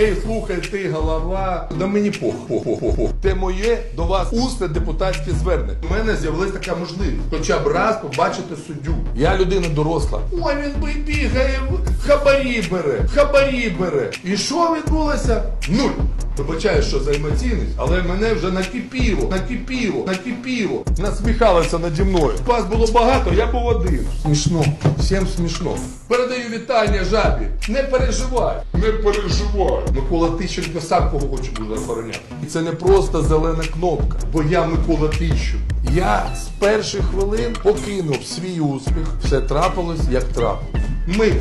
Ей, слухай, ти голова. Да мені пох, пох, пох, пох. Те моє до вас усне депутатське звернення. У мене з'явилася така можливість. Хоча б раз побачити суддю. Я людина доросла. Ой, він би бігає, хабарі бере, хабарі бере. І що відбулося? Нуль. Вибачаю, що за емоційність, але мене вже накипіло, накипіло, накипіло. Насміхалися наді мною. Вас було багато, я був один. Смішно, всім смішно. Передаю вітання жабі. Не переживай. Не переживай. Микола Тищенко сам кого хоче буде охороняти. І це не просто зелена кнопка, бо я Микола Тищенко. Я з перших хвилин покинув свій успіх. Все трапилось, як трапилось. Ми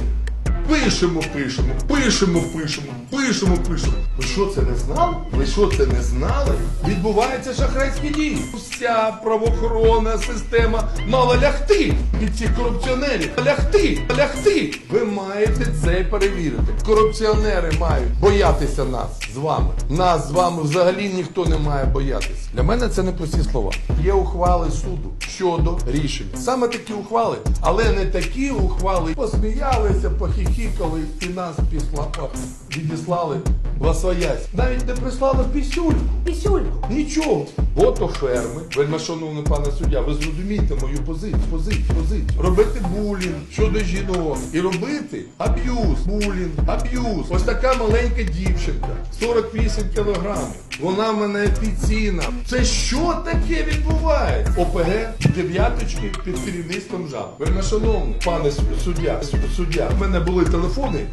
пишемо, пишемо, пишемо, пишемо, пишемо, пишемо. Ви що це не знали? Ви що це не знали? Відбуваються шахрайські дії. Вся правоохоронна система мала лягти від цих корупціонерів. Лягти, лягти. Ви маєте це перевірити. Корупціонери мають боятися нас з вами. Нас з вами взагалі ніхто не має боятися. Для мене це не прості слова. Є ухвали суду щодо рішень. Саме такі ухвали, але не такі ухвали. Посміялися, похихікали і нас післа відіслали в освоясь. Навіть не прислали пісюльку. Пісюльку. Нічого. Ото ферми. Вельми шановний пане суддя, ви зрозумієте мою позицію, позицію, позицію. Робити булінг щодо жінок і робити аб'юз, булінг, аб'юз. Ось така маленька дівчинка, 48 кілограмів. Вона в мене офіційна. Це що таке відбувається? ОПГ дев'яточки під керівництвом жаб. Вельми шановний пане суддя, суддя. В мене були телефони.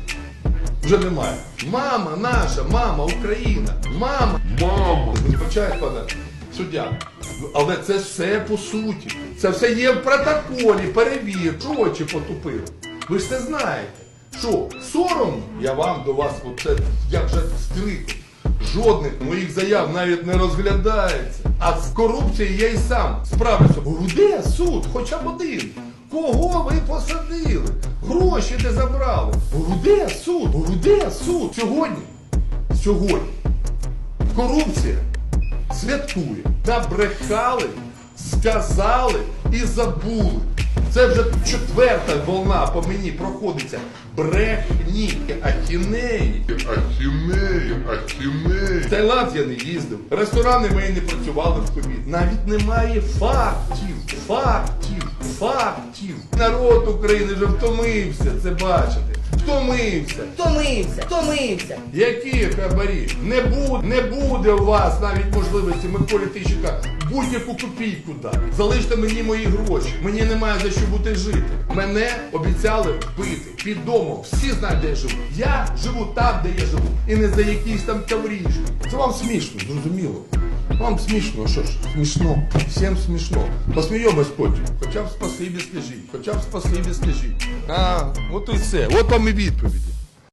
Вже немає. Мама наша, мама Україна, мама. Мамо. Вибачайте, пане суддя. Але це все по суті. Це все є в протоколі, перевір, що очі потупили. Ви ж це знаєте. Що, соромно? Я вам до вас, оце, я вже стрикну. Жодних моїх заяв навіть не розглядається. А з корупцією я й сам справлюся. Де суд? Хоча б один. Кого ви посадили? Гроші де забрали? Де суд? Де суд? Сьогодні? Сьогодні корупція святкує. Набрехали, сказали і забули. Це вже четверта волна по мені проходиться. Брехні, ахінеї. Ахінеї, ахінеї. В Таїланд я не їздив. Ресторани мої не працювали в ковід. Навіть немає фактів, фактів, фактів. Народ України вже втомився це бачити. Втомився. Втомився, втомився. Які хабарі? Не буде, не буде у вас навіть можливості Миколі Тищенка будь-яку копійку дати. Залиште мені мої гроші. Мені немає за що бути жити. Мене обіцяли вбити під домом. Всі знають, де я живу. Я живу там, де я живу. І не за якісь там таврішки. Це вам смішно, зрозуміло. Вам смішно, що ж, смішно, всім смішно. Посмійомось потім. Хоча б спасибі скажіть, хоча б спасибі скажіть. А, от і все. От вам і відповіді.